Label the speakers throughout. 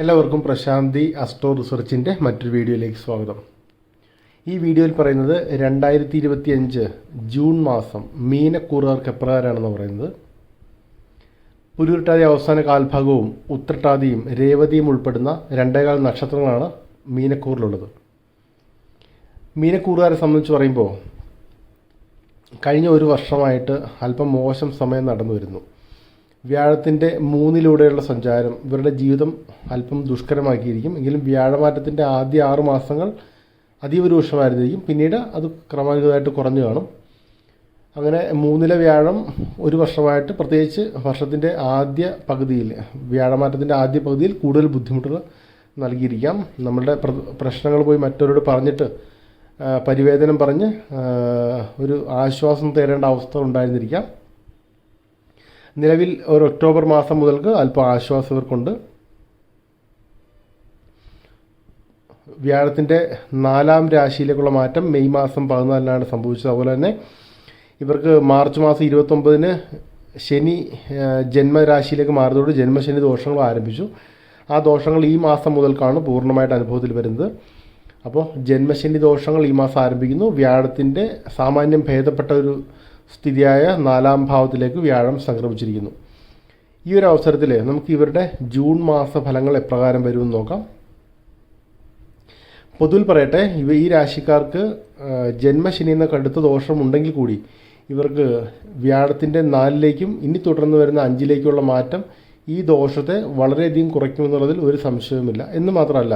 Speaker 1: എല്ലാവർക്കും പ്രശാന്തി അസ്ട്രോ റിസർച്ചിന്റെ മറ്റൊരു വീഡിയോയിലേക്ക് സ്വാഗതം. ഈ വീഡിയോയിൽ പറയുന്നത് രണ്ടായിരത്തി ഇരുപത്തി അഞ്ച് ജൂൺ മാസം മീനക്കൂറുകാർക്ക് എപ്രകാരമാണെന്ന് പറയുന്നത്. പുരുരുട്ടാതി അവസാന കാൽഭാഗവും ഉത്രട്ടാതിയും രേവതിയും ഉൾപ്പെടുന്ന രണ്ടേകാൽ നക്ഷത്രങ്ങളാണ് മീനക്കൂറിലുള്ളത്. മീനക്കൂറുകാരെ സംബന്ധിച്ച് പറയുമ്പോൾ കഴിഞ്ഞ ഒരു വർഷമായിട്ട് അല്പം മോശം സമയം നടന്നു വരുന്നു വ്യാഴത്തിന്റെ മൂന്നിലൂടെയുള്ള സഞ്ചാരം ഇവരുടെ ജീവിതം അല്പം ദുഷ്കരമാക്കിയിരിക്കും. എങ്കിലും വ്യാഴമാറ്റത്തിന്റെ ആദ്യ ആറു മാസങ്ങൾ അതീവ രൂക്ഷമായിരുന്നിരിക്കും. പിന്നീട് അത് ക്രമാനുഗതമായിട്ട് കുറഞ്ഞു കാണും. അങ്ങനെ മൂന്നിലെ വ്യാഴം ഒരു വർഷമായിട്ട് പ്രത്യേകിച്ച് വർഷത്തിന്റെ ആദ്യ പകുതിയിൽ വ്യാഴമാറ്റത്തിന്റെ ആദ്യ പകുതിയിൽ കൂടുതൽ ബുദ്ധിമുട്ടുകൾ നൽകിയിരിക്കാം. നമ്മളുടെ പ്ര- പ്രശ്നങ്ങൾ പോയി മറ്റവരോട് പറഞ്ഞിട്ട് പരിവേദനം പറഞ്ഞ് ഒരു ആശ്വാസം തേടേണ്ട അവസ്ഥ ഉണ്ടായിരുന്നിരിക്കാം. നിലവിൽ ഒരു ഒക്ടോബർ മാസം മുതൽക്ക് അല്പം ആശ്വാസം ഇവർക്കുണ്ട് വ്യാഴത്തിന്റെ നാലാം രാശിയിലേക്കുള്ള മാറ്റം മെയ് മാസം പതിനാലിനാണ് സംഭവിച്ചത്. അതുപോലെ തന്നെ ഇവർക്ക് മാർച്ച് മാസം ഇരുപത്തൊമ്പതിന് ശനി ജന്മരാശിയിലേക്ക് മാറിയതോട് ജന്മശനി ദോഷങ്ങൾ ആരംഭിച്ചു. ആ ദോഷങ്ങൾ ഈ മാസം മുതൽക്കാണ് പൂർണമായിട്ട് അനുഭവത്തിൽ വരുന്നത്. അപ്പോൾ ജന്മശനി ദോഷങ്ങൾ ഈ മാസം ആരംഭിക്കുന്നു. വ്യാഴത്തിന്റെ സാമാന്യം ഭേദപ്പെട്ട ഒരു സ്ഥിതിയായ നാലാം ഭാവത്തിലേക്ക് വ്യാഴം സംക്രമിച്ചിരിക്കുന്നു. ഈ ഒരു അവസരത്തിൽ നമുക്ക് ഇവരുടെ ജൂൺ മാസ ഫലങ്ങൾ എപ്രകാരം വരുമെന്ന് നോക്കാം. പൊതുവിൽ പറയട്ടെ ഇവ ഈ രാശിക്കാർക്ക് ജന്മശനി എന്ന കടുത്ത ദോഷമുണ്ടെങ്കിൽ കൂടി ഇവർക്ക് വ്യാഴത്തിന്റെ നാലിലേക്കും ഇനി തുടർന്ന് വരുന്ന അഞ്ചിലേക്കുള്ള മാറ്റം ഈ ദോഷത്തെ വളരെയധികം കുറയ്ക്കുമെന്നുള്ളതിൽ ഒരു സംശയവുമില്ല. എന്ന് മാത്രമല്ല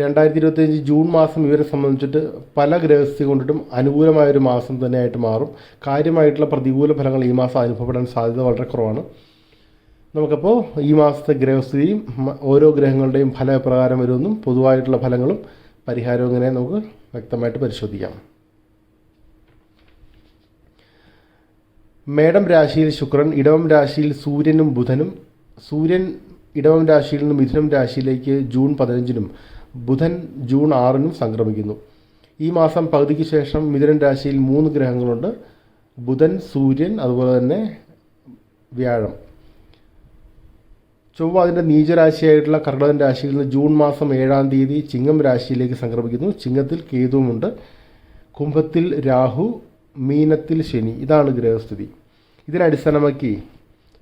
Speaker 1: രണ്ടായിരത്തി ഇരുപത്തിയഞ്ച് ജൂൺ മാസം ഇവരെ സംബന്ധിച്ചിട്ട് പല ഗ്രഹസ്ഥി കൊണ്ടിട്ടും അനുകൂലമായ ഒരു മാസം തന്നെയായിട്ട് മാറും. കാര്യമായിട്ടുള്ള പ്രതികൂല ഫലങ്ങൾ ഈ മാസം അനുഭവപ്പെടാൻ സാധ്യത വളരെ കുറവാണ്. നമുക്കപ്പോൾ ഈ മാസത്തെ ഗ്രഹസ്ഥിതിയും ഓരോ ഗ്രഹങ്ങളുടെയും ഫലം എപ്രകാരം വരുമെന്നും പൊതുവായിട്ടുള്ള ഫലങ്ങളും പരിഹാരവും ഇങ്ങനെ നമുക്ക് വ്യക്തമായിട്ട് പരിശോധിക്കാം. മേടം രാശിയിൽ ശുക്രൻ ഇടവം രാശിയിൽ സൂര്യനും ബുധനും സൂര്യൻ ഇടവം രാശിയിൽ നിന്ന് മിഥുനം രാശിയിലേക്ക് ജൂൺ പതിനഞ്ചിനും ബുധൻ ജൂൺ ആറിനും സംക്രമിക്കുന്നു. ഈ മാസം പകുതിക്ക് ശേഷം മിഥുനൻ രാശിയിൽ മൂന്ന് ഗ്രഹങ്ങളുണ്ട്. ബുധൻ സൂര്യൻ അതുപോലെ തന്നെ വ്യാഴം. ചൊവ്വ അതിന്റെ നീചരാശിയായിട്ടുള്ള കർണകൻ രാശിയിൽ നിന്ന് ജൂൺ മാസം ഏഴാം തീയതി ചിങ്ങം രാശിയിലേക്ക് സംക്രമിക്കുന്നു. ചിങ്ങത്തിൽ കേതുവുമുണ്ട്. കുംഭത്തിൽ രാഹു മീനത്തിൽ ശനി. ഇതാണ് ഗ്രഹസ്ഥിതി. ഇതിനടിസ്ഥാനമാക്കി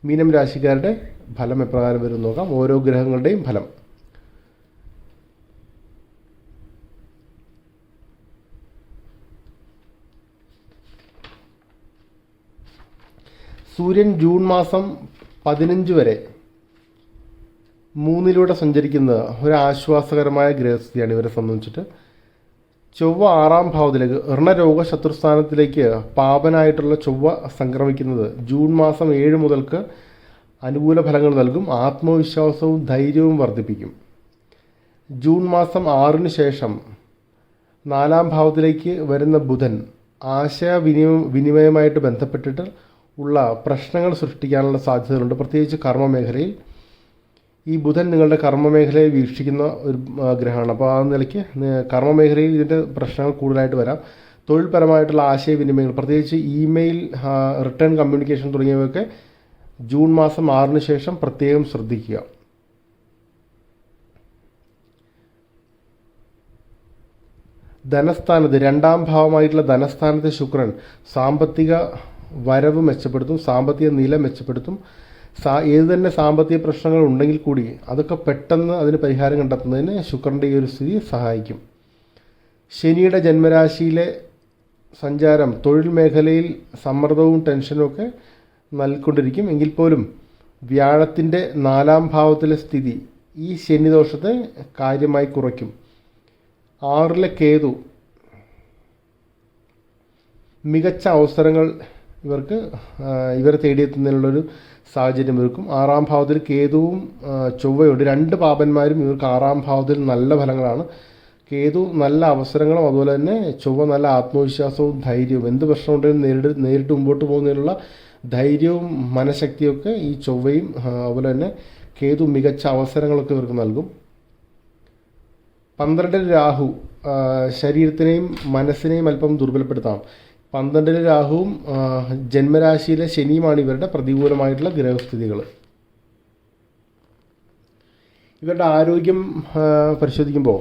Speaker 1: മീനം രാശിക്കാരുടെ ഫലം എപ്രകാരം വരും നോക്കാം. ഓരോ ഗ്രഹങ്ങളുടെയും ഫലം. സൂര്യൻ ജൂൺ മാസം പതിനഞ്ച് വരെ മൂന്നിലൂടെ സഞ്ചരിക്കുന്നത് ഒരു ആശ്വാസകരമായ ഗ്രഹസ്ഥിതിയാണ് ഇവരെ സംബന്ധിച്ചിട്ട്. ചൊവ്വ ആറാം ഭാവത്തിലേക്ക് ഋണരോഗ ശത്രുസ്ഥാനത്തിലേക്ക് പാപനായിട്ടുള്ള ചൊവ്വ സംക്രമിക്കുന്നത് ജൂൺ മാസം ഏഴ് മുതൽക്ക് അനുകൂല ഫലങ്ങൾ നൽകും. ആത്മവിശ്വാസവും ധൈര്യവും വർദ്ധിപ്പിക്കും. ജൂൺ മാസം ആറിന് ശേഷം നാലാം ഭാവത്തിലേക്ക് വരുന്ന ബുധൻ ആശയ വിനിമയമായിട്ട് ബന്ധപ്പെട്ടിട്ട് ഉള്ള പ്രശ്നങ്ങൾ സൃഷ്ടിക്കാനുള്ള സാധ്യതകളുണ്ട്. പ്രത്യേകിച്ച് കർമ്മ മേഖലയിൽ ഈ ബുധൻ നിങ്ങളുടെ കർമ്മ മേഖലയെ വീക്ഷിക്കുന്ന ഒരു ഗ്രഹമാണ്. അപ്പോൾ ആ നിലയ്ക്ക് ന- കർമ്മ മേഖലയിൽ ഇതിന്റെ പ്രശ്നങ്ങൾ കൂടുതലായിട്ട് വരാം. തൊഴിൽപരമായിട്ടുള്ള ആശയവിനിമയങ്ങൾ പ്രത്യേകിച്ച് ഇമെയിൽ റിട്ടേൺ കമ്മ്യൂണിക്കേഷൻ തുടങ്ങിയവയൊക്കെ ജൂൺ മാസം ആറിന് ശേഷം പ്രത്യേകം ശ്രദ്ധിക്കുക. ധനസ്ഥാനത്ത് രണ്ടാം ഭാവമായിട്ടുള്ള ധനസ്ഥാനത്തെ ശുക്രൻ സാമ്പത്തിക വരവ് മെച്ചപ്പെടുത്തും സാമ്പത്തിക നില മെച്ചപ്പെടുത്തും. സാ ഏത് തന്നെ സാമ്പത്തിക പ്രശ്നങ്ങൾ ഉണ്ടെങ്കിൽ കൂടി അതൊക്കെ പെട്ടെന്ന് അതിന് പരിഹാരം കണ്ടെത്തുന്നതിന് ശുക്രന്റെ ഈ ഒരു സ്ഥിതി സഹായിക്കും. ശനിയുടെ ജന്മരാശിയിലെ സഞ്ചാരം തൊഴിൽ മേഖലയിൽ സമ്മർദ്ദവും ടെൻഷനും ഒക്കെ നൽകിക്കൊണ്ടിരിക്കും. എങ്കിൽ പോലും വ്യാഴത്തിന്റെ നാലാം ഭാവത്തിലെ സ്ഥിതി ഈ ശനിദോഷത്തെ കാര്യമായി കുറയ്ക്കും. ആറിലെ കേതു മികച്ച അവസരങ്ങൾ ഇവർക്ക് ഇവരെ തേടിയെത്തുന്നതിനുള്ളൊരു സാഹചര്യം ഒരുക്കും. ആറാം ഭാവത്തിൽ കേതുവും ചൊവ്വയുണ്ട്. രണ്ട് പാപന്മാരും ഇവർക്ക് ആറാം ഭാവത്തിൽ നല്ല ഫലങ്ങളാണ്. കേതു നല്ല അവസരങ്ങളും അതുപോലെ തന്നെ ചൊവ്വ നല്ല ആത്മവിശ്വാസവും ധൈര്യവും. എന്ത് പ്രശ്നമുണ്ടെങ്കിലും നേരിട്ട് നേരിട്ട് മുമ്പോട്ട് പോകുന്നതിനുള്ള ധൈര്യവും മനഃശക്തിയൊക്കെ ഈ ചൊവ്വയും അതുപോലെ തന്നെ കേതു മികച്ച അവസരങ്ങളൊക്കെ ഇവർക്ക് നൽകും. പന്ത്രണ്ടിൽ രാഹു ശരീരത്തിനെയും മനസ്സിനെയും അല്പം ദുർബലപ്പെടുത്താം. പന്ത്രണ്ടിൽ രാഹുവും ജന്മരാശിയിലെ ശനിയുമാണ് ഇവരുടെ പ്രതികൂലമായിട്ടുള്ള ഗ്രഹസ്ഥിതികൾ. ഇവരുടെ ആരോഗ്യം പരിശോധിക്കുമ്പോൾ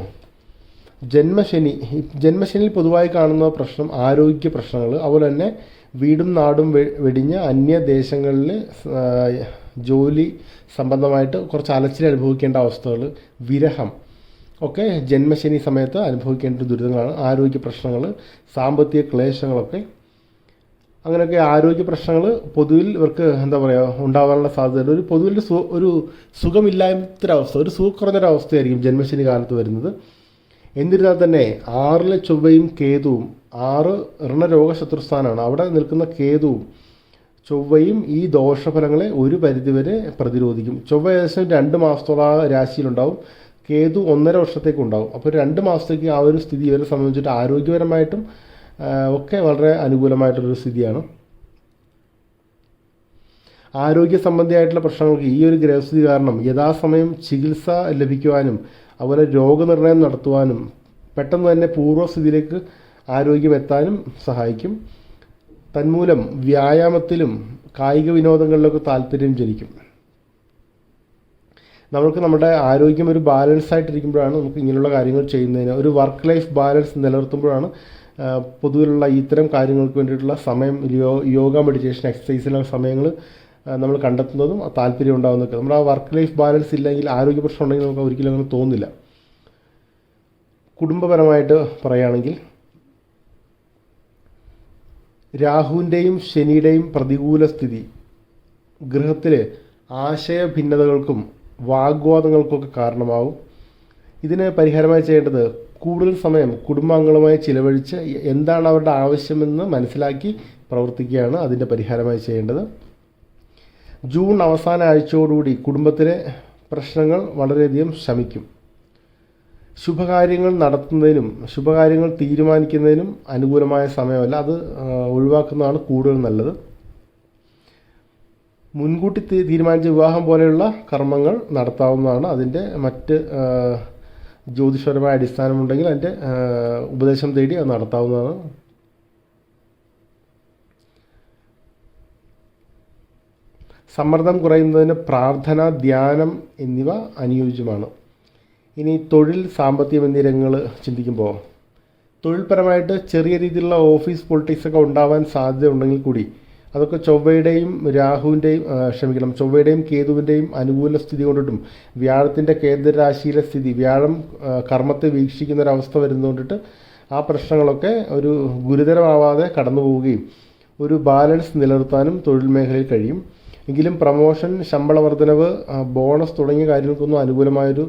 Speaker 1: ജന്മശനി ജന്മശനിയിൽ പൊതുവായി കാണുന്ന പ്രശ്നം ആരോഗ്യ പ്രശ്നങ്ങൾ അതുപോലെ തന്നെ വീടും നാടും വെടിഞ്ഞ് അന്യദേശങ്ങളിൽ ജോലി സംബന്ധമായിട്ട് കുറച്ച് അലച്ചിൽ അനുഭവിക്കേണ്ട അവസ്ഥകൾ വിരഹം ഒക്കെ ജന്മശനി സമയത്ത് അനുഭവിക്കേണ്ട ദുരിതങ്ങളാണ്. ആരോഗ്യ പ്രശ്നങ്ങൾ സാമ്പത്തിക ക്ലേശങ്ങളൊക്കെ. അങ്ങനെയൊക്കെ ആരോഗ്യ പ്രശ്നങ്ങൾ പൊതുവിൽ ഇവർക്ക് എന്താ പറയുക ഉണ്ടാകാനുള്ള സാധ്യതയുണ്ട്. ഒരു പൊതുവിൽ സു ഒരു സുഖമില്ലാത്തൊരവസ്ഥ ഒരു സുഖ കുറഞ്ഞൊരവസ്ഥയായിരിക്കും ജന്മശനി കാലത്ത് വരുന്നത്. എന്നിരുന്നാൽ തന്നെ ആറിലെ ചൊവ്വയും കേതുവും ആറ് ഋണരോഗ ശത്രുസ്ഥാനമാണ് അവിടെ നിൽക്കുന്ന കേതുവും ചൊവ്വയും ഈ ദോഷഫലങ്ങളെ ഒരു പരിധിവരെ പ്രതിരോധിക്കും. ചൊവ്വ ഏകദേശം രണ്ട് മാസത്തോളം ആ രാശിയിലുണ്ടാവും. കേതു ഒന്നര വർഷത്തേക്ക് ഉണ്ടാവും. അപ്പോൾ രണ്ട് മാസത്തേക്ക് ആ ഒരു സ്ഥിതി ഇവരെ സംബന്ധിച്ചിട്ട് ആരോഗ്യപരമായിട്ടും ഒക്കെ വളരെ അനുകൂലമായിട്ടുള്ളൊരു സ്ഥിതിയാണ്. ആരോഗ്യ സംബന്ധിയായിട്ടുള്ള പ്രശ്നങ്ങൾക്ക് ഈ ഒരു ഗ്രഹസ്ഥിതി കാരണം യഥാസമയം ചികിത്സ ലഭിക്കുവാനും അതുപോലെ രോഗനിർണയം നടത്തുവാനും പെട്ടെന്ന് തന്നെ പൂർവസ്ഥിതിയിലേക്ക് ആരോഗ്യം എത്താനും സഹായിക്കും. തന്മൂലം വ്യായാമത്തിലും കായിക വിനോദങ്ങളിലൊക്കെ താല്പര്യം ജനിക്കും. നമുക്ക് നമ്മുടെ ആരോഗ്യം ഒരു ബാലൻസ് ആയിട്ടിരിക്കുമ്പോഴാണ് നമുക്ക് ഇങ്ങനെയുള്ള കാര്യങ്ങൾ ചെയ്യുന്നതിന്. ഒരു വർക്ക് ലൈഫ് ബാലൻസ് നിലനിർത്തുമ്പോഴാണ് പൊതുവിലുള്ള ഇത്തരം കാര്യങ്ങൾക്ക് വേണ്ടിയിട്ടുള്ള സമയം യോഗ മെഡിറ്റേഷൻ എക്സസൈസിലുള്ള സമയങ്ങൾ നമ്മൾ കണ്ടെത്തുന്നതും താല്പര്യം ഉണ്ടാകുന്നതൊക്കെ നമ്മുടെ ആ വർക്ക് ലൈഫ് ബാലൻസ് ഇല്ലെങ്കിൽ ആരോഗ്യ പ്രശ്നം ഉണ്ടെങ്കിൽ നമുക്ക് ഒരിക്കലും അങ്ങനെ തോന്നില്ല. കുടുംബപരമായിട്ട് പറയുകയാണെങ്കിൽ രാഹുവിന്റെയും ശനിയുടെയും പ്രതികൂല സ്ഥിതി ഗൃഹത്തിലെ ആശയ ആശയഭിന്നതകൾക്കും വാഗ്വാദങ്ങൾക്കൊക്കെ കാരണമാവും. ഇതിന് പരിഹാരമായി ചെയ്യേണ്ടത് കൂടുതൽ സമയം കുടുംബാംഗങ്ങളുമായി ചിലവഴിച്ച് എന്താണ് അവരുടെ ആവശ്യമെന്ന് മനസ്സിലാക്കി പ്രവർത്തിക്കുകയാണ് അതിന്റെ പരിഹാരമായി ചെയ്യേണ്ടത്. ജൂൺ അവസാന ആഴ്ചയോടുകൂടി കുടുംബത്തിലെ പ്രശ്നങ്ങൾ വളരെയധികം ശമിക്കും. ശുഭകാര്യങ്ങൾ നടത്തുന്നതിനും ശുഭകാര്യങ്ങൾ തീരുമാനിക്കുന്നതിനും അനുകൂലമായ സമയമല്ല. അത് ഒഴിവാക്കുന്നതാണ് കൂടുതൽ നല്ലത്. മുൻകൂട്ടി തീരുമാനിച്ച വിവാഹം പോലെയുള്ള കർമ്മങ്ങൾ നടത്താവുന്നതാണ്. അതിന്റെ മറ്റ് ജ്യോതിഷപരമായ അടിസ്ഥാനമുണ്ടെങ്കിൽ അതിന്റെ ഉപദേശം തേടി അത് നടത്താവുന്നതാണ്. സമ്മർദ്ദം കുറയുന്നതിന് പ്രാർത്ഥന ധ്യാനം എന്നിവ അനുയോജ്യമാണ്. ഇനി തൊഴിൽ സാമ്പത്തികം എന്നീ രംഗങ്ങൾ ചിന്തിക്കുമ്പോൾ തൊഴിൽപരമായിട്ട് ചെറിയ രീതിയിലുള്ള ഓഫീസ് പൊളിറ്റിക്സ് ഒക്കെ ഉണ്ടാവാൻ സാധ്യത ഉണ്ടെങ്കിൽ കൂടി അതൊക്കെ ചൊവ്വയുടെയും രാഹുവിന്റെയും ക്ഷമിക്കണം ചൊവ്വയുടെയും കേതുവിന്റെയും അനുകൂല സ്ഥിതി കൊണ്ടിട്ടും വ്യാഴത്തിന്റെ കേന്ദ്രരാശിയിലെ സ്ഥിതി വ്യാഴം കർമ്മത്തെ വീക്ഷിക്കുന്ന ഒരവസ്ഥ വരുന്നതുകൊണ്ടിട്ട് ആ പ്രശ്നങ്ങളൊക്കെ ഒരു ഗുരുതരമാവാതെ കടന്നു പോവുകയും ഒരു ബാലൻസ് നിലനിർത്താനും തൊഴിൽ മേഖലയിൽ കഴിയും. എങ്കിലും പ്രമോഷൻ ശമ്പള വർധനവ് ബോണസ് തുടങ്ങിയ കാര്യങ്ങൾക്കൊന്നും അനുകൂലമായൊരു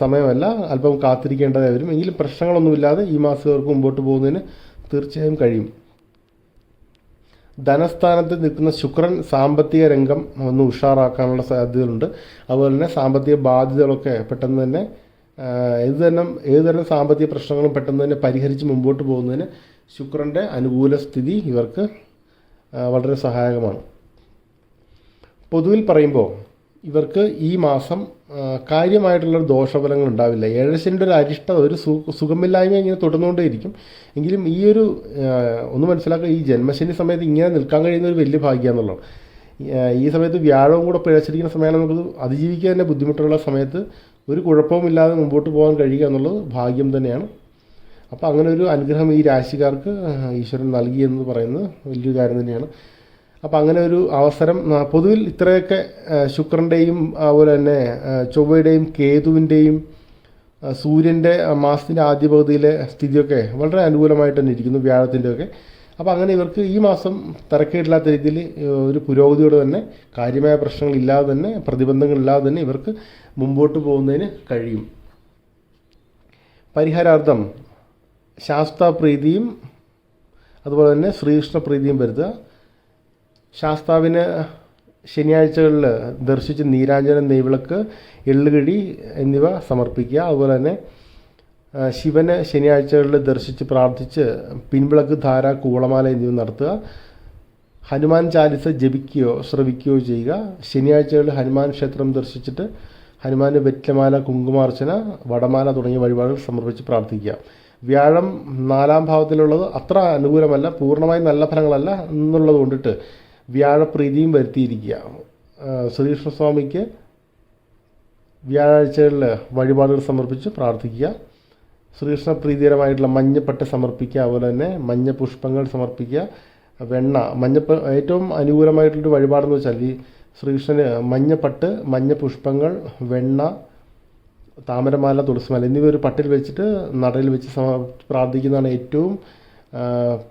Speaker 1: സമയമല്ല. അല്പം കാത്തിരിക്കേണ്ടതായി വരും. എങ്കിലും പ്രശ്നങ്ങളൊന്നുമില്ലാതെ ഈ മാസങ്ങൾക്ക് മുമ്പോട്ട് പോകുന്നതിന് തീർച്ചയായും കഴിയും. ധനസ്ഥാനത്ത് നിൽക്കുന്ന ശുക്രൻ സാമ്പത്തിക രംഗം ഒന്ന് ഉഷാറാക്കാനുള്ള സാധ്യതകളുണ്ട്. അതുപോലെ തന്നെ സാമ്പത്തിക ബാധ്യതകളൊക്കെ പെട്ടെന്ന് തന്നെ ഏത് തന്നെ ഏത് തരം സാമ്പത്തിക പ്രശ്നങ്ങളും പെട്ടെന്ന് തന്നെ പരിഹരിച്ച് മുമ്പോട്ട് പോകുന്നതിന് ശുക്രന്റെ അനുകൂല സ്ഥിതി ഇവർക്ക് വളരെ സഹായകമാണ്. പൊതുവിൽ പറയുമ്പോൾ ഇവർക്ക് ഈ മാസം കാര്യമായിട്ടുള്ളൊരു ദോഷഫലങ്ങൾ ഉണ്ടാവില്ല. ഏഴശന്റെ ഒരു അരിഷ്ടത ഒരു സുഖമില്ലായ്മ ഇങ്ങനെ തുടർന്നുകൊണ്ടേയിരിക്കും. എങ്കിലും ഈ ഒരു ഒന്ന് മനസ്സിലാക്കുക ഈ ജന്മശനി സമയത്ത് ഇങ്ങനെ നിൽക്കാൻ കഴിയുന്ന ഒരു വലിയ ഭാഗ്യമാണെന്നുള്ളത് ഈ സമയത്ത് വ്യാഴവും കൂടെ പിഴച്ചിരിക്കുന്ന സമയമാണ് നമുക്ക് അതിജീവിക്കാൻ തന്നെ ബുദ്ധിമുട്ടുള്ള സമയത്ത് ഒരു കുഴപ്പവുമില്ലാതെ മുമ്പോട്ട് പോകാൻ കഴിയുക എന്നുള്ളത് ഭാഗ്യം തന്നെയാണ്. അപ്പോൾ അങ്ങനെ ഒരു അനുഗ്രഹം ഈ രാശിക്കാർക്ക് ഈശ്വരൻ നൽകി എന്ന് പറയുന്നത് വലിയൊരു കാര്യം തന്നെയാണ്. അപ്പോൾ അങ്ങനെ ഒരു അവസരം പൊതുവിൽ ഇത്രയൊക്കെ ശുക്രന്റെയും അതുപോലെ തന്നെ ചൊവ്വയുടെയും കേതുവിന്റെയും സൂര്യന്റെ മാസത്തിന്റെ ആദ്യ പകുതിയിലെ സ്ഥിതിയൊക്കെ വളരെ അനുകൂലമായിട്ട് തന്നെ ഇരിക്കുന്നു വ്യാഴത്തിന്റെയൊക്കെ അപ്പോൾ അങ്ങനെ ഇവർക്ക് ഈ മാസം തിരക്കേടില്ലാത്ത രീതിയിൽ ഒരു പുരോഗതിയോടെ തന്നെ കാര്യമായ പ്രശ്നങ്ങളില്ലാതെ തന്നെ പ്രതിബന്ധങ്ങളില്ലാതെ തന്നെ ഇവർക്ക് മുമ്പോട്ട് പോകുന്നതിന് കഴിയും. പരിഹാരാർത്ഥം ശാസ്താപ്രീതിയും അതുപോലെ തന്നെ ശ്രീകൃഷ്ണ പ്രീതിയും വരുത്തുക. ശാസ്താവിന് ശനിയാഴ്ചകളിൽ ദർശിച്ച് നീരാഞ്ജനം നെയ്വിളക്ക് എള്ളുകിടി എന്നിവ സമർപ്പിക്കുക. അതുപോലെ തന്നെ ശിവന് ശനിയാഴ്ചകളിൽ ദർശിച്ച് പ്രാർത്ഥിച്ച് പിൻവിളക്ക് ധാര കൂളമാല എന്നിവ നടത്തുക. ഹനുമാൻ ചാലിസ ജപിക്കുകയോ ശ്രവിക്കുകയോ ചെയ്യുക. ശനിയാഴ്ചകളിൽ ഹനുമാൻ ക്ഷേത്രം ദർശിച്ചിട്ട് ഹനുമാന് വെറ്റമാല കുങ്കുമാർച്ചന വടമാല തുടങ്ങിയ വഴിപാടുകൾ സമർപ്പിച്ച് പ്രാർത്ഥിക്കുക. വ്യാഴം നാലാം ഭാവത്തിലുള്ളത് അത്ര അനുകൂലമല്ല. പൂർണമായും നല്ല ഫലങ്ങളല്ല എന്നുള്ളത് കൊണ്ടിട്ട് വ്യാഴപ്രീതിയും വരുത്തിയിരിക്കുക. ശ്രീകൃഷ്ണസ്വാമിക്ക് വ്യാഴാഴ്ചകളിൽ വഴിപാടുകൾ സമർപ്പിച്ച് പ്രാർത്ഥിക്കുക. ശ്രീകൃഷ്ണ പ്രീതികരമായിട്ടുള്ള മഞ്ഞപ്പട്ട സമർപ്പിക്കുക അതുപോലെ തന്നെ മഞ്ഞ പുഷ്പങ്ങൾ സമർപ്പിക്കുക. വെണ്ണ മഞ്ഞപ്പ ഏറ്റവും അനുകൂലമായിട്ടുള്ളൊരു വഴിപാടെന്ന് വെച്ചാൽ ഈ ശ്രീകൃഷ്ണന് മഞ്ഞപ്പട്ട് മഞ്ഞ പുഷ്പങ്ങൾ വെണ്ണ താമരമാല തുളസിമാല എന്നിവ ഒരു പട്ടിൽ വെച്ചിട്ട് നടയിൽ വെച്ച് പ്രാർത്ഥിക്കുന്നതാണ് ഏറ്റവും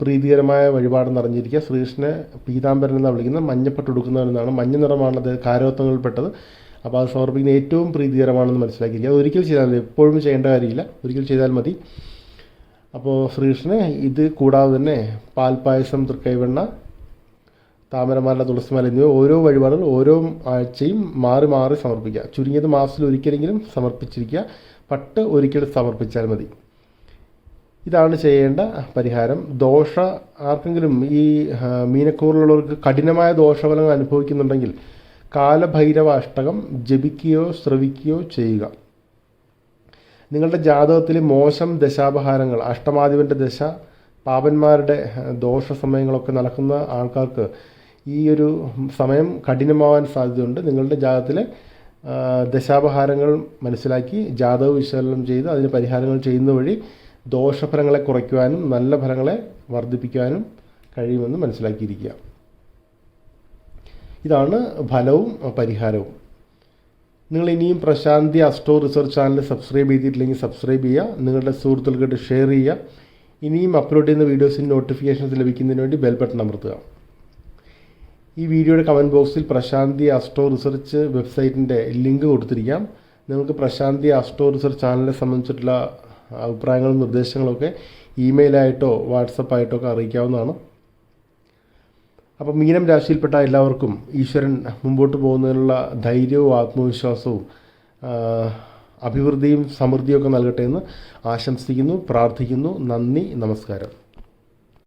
Speaker 1: പ്രീതികരമായ വഴിപാട് നിറഞ്ഞിരിക്കുക ശ്രീകൃഷ്ണനെ പീതാംബരൻ എന്നാണ് വിളിക്കുന്നത്. മഞ്ഞപ്പട്ട് ഉടുക്കുന്നവനെന്നാണ് മഞ്ഞ നിറമാണ് അത് കാരവത്വങ്ങളിൽപ്പെട്ടത് അപ്പോൾ അത് സമർപ്പിക്കുന്ന ഏറ്റവും പ്രീതികരമാണെന്ന് മനസ്സിലാക്കിയിരിക്കുക. അത് ഒരിക്കൽ ചെയ്താൽ മതി. എപ്പോഴും ചെയ്യേണ്ട കാര്യമില്ല. ഒരിക്കൽ ചെയ്താൽ മതി. അപ്പോൾ ശ്രീകൃഷ്ണനെ ഇത് കൂടാതെ തന്നെ പാൽപ്പായസം തൃക്കൈവെണ്ണ താമരമാല തുളസിമാല എന്നിവ ഓരോ വഴിപാടുകൾ ഓരോ ആഴ്ചയും മാറി മാറി സമർപ്പിക്കുക. ചുരുങ്ങിയത് മാസത്തിൽ ഒരിക്കലെങ്കിലും സമർപ്പിച്ചിരിക്കുക. പട്ട് ഒരിക്കൽ സമർപ്പിച്ചാൽ മതി. ഇതാണ് ചെയ്യേണ്ട പരിഹാരം. ദോഷ ആർക്കെങ്കിലും ഈ മീനക്കൂറിലുള്ളവർക്ക് കഠിനമായ ദോഷഫലങ്ങൾ അനുഭവിക്കുന്നുണ്ടെങ്കിൽ കാലഭൈരവ അഷ്ടകം ജപിക്കുകയോ ശ്രവിക്കുകയോ ചെയ്യുക. നിങ്ങളുടെ ജാതകത്തിൽ മോശം ദശാപഹാരങ്ങൾ അഷ്ടമാധിപന്റെ ദശ പാപന്മാരുടെ ദോഷ സമയങ്ങളൊക്കെ നടക്കുന്ന ആൾക്കാർക്ക് ഈ ഒരു സമയം കഠിനമാവാൻ സാധ്യതയുണ്ട്. നിങ്ങളുടെ ജാതകത്തിലെ ദശാപഹാരങ്ങൾ മനസ്സിലാക്കി ജാതക വിശകലനം ചെയ്ത് അതിന് പരിഹാരങ്ങൾ ചെയ്യുന്ന വഴി ദോഷഫലങ്ങളെ കുറയ്ക്കുവാനും നല്ല ഫലങ്ങളെ വർദ്ധിപ്പിക്കുവാനും കഴിയുമെന്ന് മനസ്സിലാക്കിയിരിക്കുക. ഇതാണ് ഫലവും പരിഹാരവും. നിങ്ങൾ ഇനിയും Prashanthi astro research channel subscribe ചെയ്തിട്ടില്ലെങ്കിൽ സബ്സ്ക്രൈബ് ചെയ്യുക നിങ്ങളുടെ സുഹൃത്തുക്കൾക്കായിട്ട് ഷെയർ ചെയ്യുക ഇനിയും അപ്ലോഡ് ചെയ്യുന്ന വീഡിയോസിന്റെ നോട്ടിഫിക്കേഷൻസ് ലഭിക്കുന്നതിന് വേണ്ടി ബെൽ ബട്ടൺ അമർത്തുക. ഈ വീഡിയോയുടെ കമന്റ് ബോക്സിൽ പ്രശാന്തി അസ്റ്റോ റിസർച്ച് വെബ്സൈറ്റിന്റെ ലിങ്ക് കൊടുത്തിരിക്കാം. നിങ്ങൾക്ക് പ്രശാന്തി അസ്റ്റോ റിസർച്ച് ചാനലിനെ സംബന്ധിച്ചിട്ടുള്ള അഭിപ്രായങ്ങളും നിർദ്ദേശങ്ങളൊക്കെ ഇമെയിലായിട്ടോ വാട്സപ്പായിട്ടോ ഒക്കെ അറിയിക്കാവുന്നതാണ്. അപ്പോൾ മീനം രാശിയിൽപ്പെട്ട എല്ലാവർക്കും ഈശ്വരൻ മുമ്പോട്ട് പോകുന്നതിനുള്ള ധൈര്യവും ആത്മവിശ്വാസവും അഭിവൃദ്ധിയും സമൃദ്ധിയും ഒക്കെ നൽകട്ടെ എന്ന് ആശംസിക്കുന്നു പ്രാർത്ഥിക്കുന്നു. നന്ദി നമസ്കാരം.